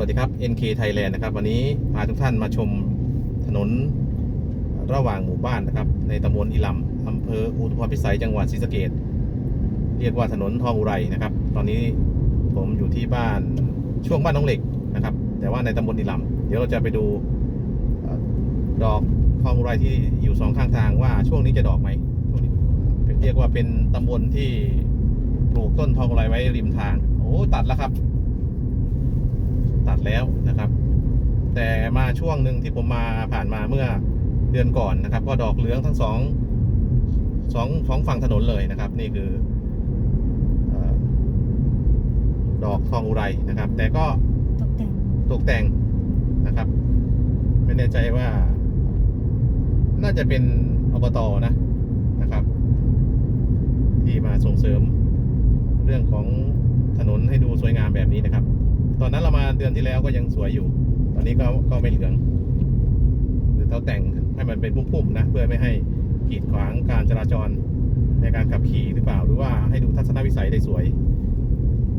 วัสดีครับ NK Thailand นะครับ วันนี้พาทุกท่านมาชมถนนระหว่างหมู่บ้านนะครับ ในตำบลอิหลำอำเภออุทุพรพิสัยจังหวัดศรีสะเกดเรียกว่าถนนทองอุไรนะครับ ตอนนี้ผมอยู่ที่บ้านช่วงบ้านน้องเหล็กนะครับ แต่ว่าในตำบลอิหลำเดี๋ยวเราจะไปดูดอกทองอุไรที่อยู่สองข้างทางว่าช่วงนี้จะดอกไหมช่วงนี้เรียกว่าเป็นตำบลที่ปลูกต้นทองอุไรไว้ริมทางโอ้ตัดแล้วครับ ตัดแล้วนะครับ แต่มาช่วงหนึ่งที่ผมมาผ่านมาเมื่อเดือนก่อนนะครับ ก็ดอกเหลืองทั้งสองสองสองฝั่งถนนเลยนะครับ นี่คือเออดอกทองอุไรนะครับ แต่ก็ตกแต่งตกแต่งนะครับ ไม่แน่ใจว่า น่าจะเป็นอบตนะนะครับ ที่มาส่งเสริมเรื่องของถนนให้ดูสวยงามแบบนี้นะครับ ตอนนั้นเรามาเดือนที่แล้วก็ยังสวยอยู่ ตอนนี้ก็ก็ไม่เหลือง หรือเขาแต่งให้มันเป็นพุ่มๆนะ เพื่อไม่ให้กีดขวางการจราจรในการขับขี่หรือเปล่า หรือว่าให้ดูทัศนวิสัยได้สวย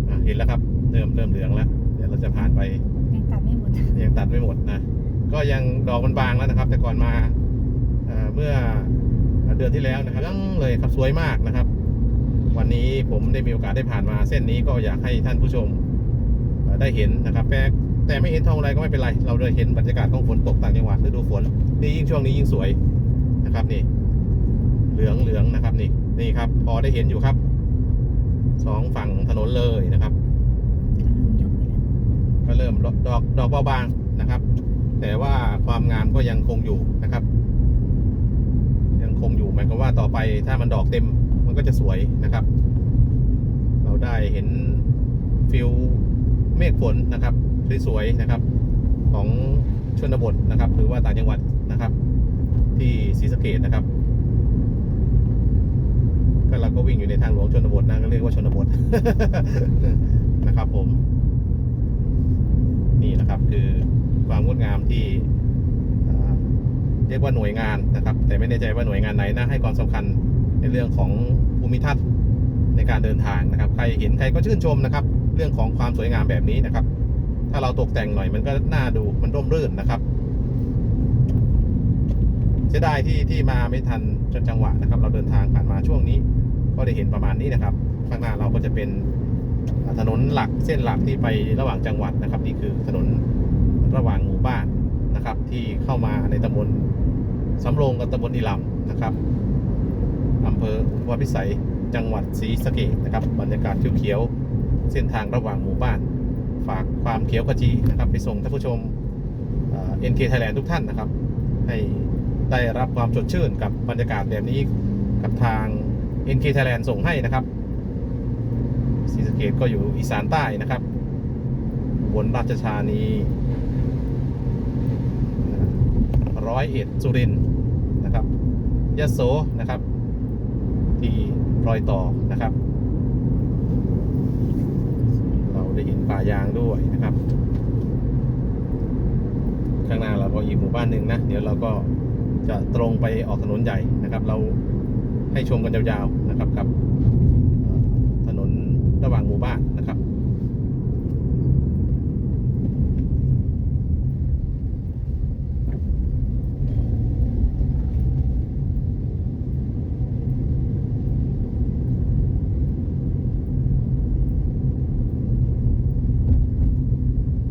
อะเห็นแล้วครับ เริ่มเริ่มเหลืองแล้ว เดี๋ยวเราจะผ่านไป ยังตัดไม่หมด ยังตัดไม่หมดนะ ก็ยังดอกมันบางแล้วนะครับ แต่ก่อนมาเอ่อเมื่อเดือนที่แล้วนะครับยังเลยครับสวยมากนะครับ วันนี้ผมได้มีโอกาสได้ผ่านมาเส้นนี้ก็อยากให้ท่านผู้ชมเอ่อ ได้เห็นนะครับแต่แต่ไม่เห็นทองอะไรก็ไม่เป็นไร เราได้เห็นบรรยากาศของฝนตกต่างจังหวัดฤดูฝนนี่ยิ่งช่วงนี้ยิ่งสวยนะครับนี่ เหลืองเหลืองนะครับนี่นี่ครับ พอได้เห็นอยู่ครับสองฝั่งถนนเลยนะครับ ก็เริ่มล้วก็เริ่มดอกดอกเบาบางนะครับ แต่ว่าความงามก็ยังคงอยู่นะครับ ยังคงอยู่หมายความว่าต่อไปถ้ามันดอกเต็มมันก็จะสวยนะครับ เราได้เห็นฟิล เมฆฝนนะครับสวยๆนะครับ ของชนบทนะครับ หรือว่าต่างจังหวัดนะครับ ที่ศรีสะเกดนะครับก็เราก็วิ่งอยู่ในทางหลวงชนบทนะก็เรียกว่าชนบทนะครับ ผม นี่นะครับคือความงดงามที่เรียกว่าหน่วยงานนะครับ แต่ไม่แน่ใจว่าหน่วยงานไหนนะให้ความสำคัญในเรื่องของภูมิทัศน์ในการเดินทางนะครับ ใครเห็นใครก็ชื่นชมนะครับ เรื่องของความสวยงามแบบนี้นะครับ ถ้าเราตกแต่งหน่อยมันก็น่าดูมันร่มรื่นนะครับเสียดายที่ที่มาไม่ทันจนจังหวะนะครับ เราเดินทางผ่านมาช่วงนี้ ก็ได้เห็นประมาณนี้นะครับ ข้างหน้าเราก็จะเป็นถนนหลักเส้นหลักที่ไประหว่างจังหวัดนะครับ นี่คือถนนระหว่างหมู่บ้านนะครับ ที่เข้ามาในตำบลสำโรงกับตำบลอีลำนะครับอำเภอวาพิสัยจังหวัดศรีสะเกษนะครับ บรรยากาศเขียวๆ เส้นทางระหว่างหมู่บ้าน ฝากความเขียวขจีนะครับ ไปส่งท่านผู้ชมเอ็นเคไทยแลนด์ทุกท่านนะครับ ให้ได้รับความสดชื่นกับบรรยากาศแบบนี้กับทาง NK Thailand ส่งให้นะครับศรีสะเกดก็อยู่อีสานใต้นะครับบนราชธานีร้อยเอ็ดสุรินทร์นะครับยะโสนะครับ ที่รอยต่อนะครับ เราได้เห็นป่ายางด้วยนะครับ ข้างหน้าเราก็อีกหมู่บ้านหนึ่งนะ เดี๋ยวเราก็จะตรงไปออกถนนใหญ่นะครับ เราให้ชมกันยาวๆนะครับครับ ถนนระหว่างหมู่บ้านนะครับ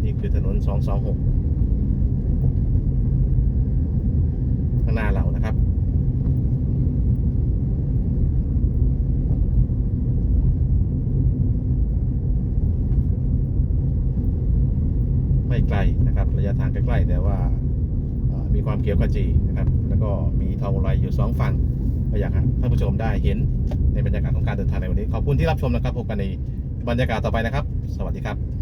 นี่ อถนน226ข้างหน้าเรานะครับ ไม่ไกลนะครับ ระยะทางใกล้ๆแต่ว่ามีความเขียวขจีนะครับ แล้วก็มีทองอุไรอยู่สองฝั่งก็อยากให้ท่านผู้ชมได้เห็นในบรรยากาศของการเดินทางในวันนี้ ขอบคุณที่รับชมนะครับพบกันในบรรยากาศต่อไปนะครับ สวัสดีครับ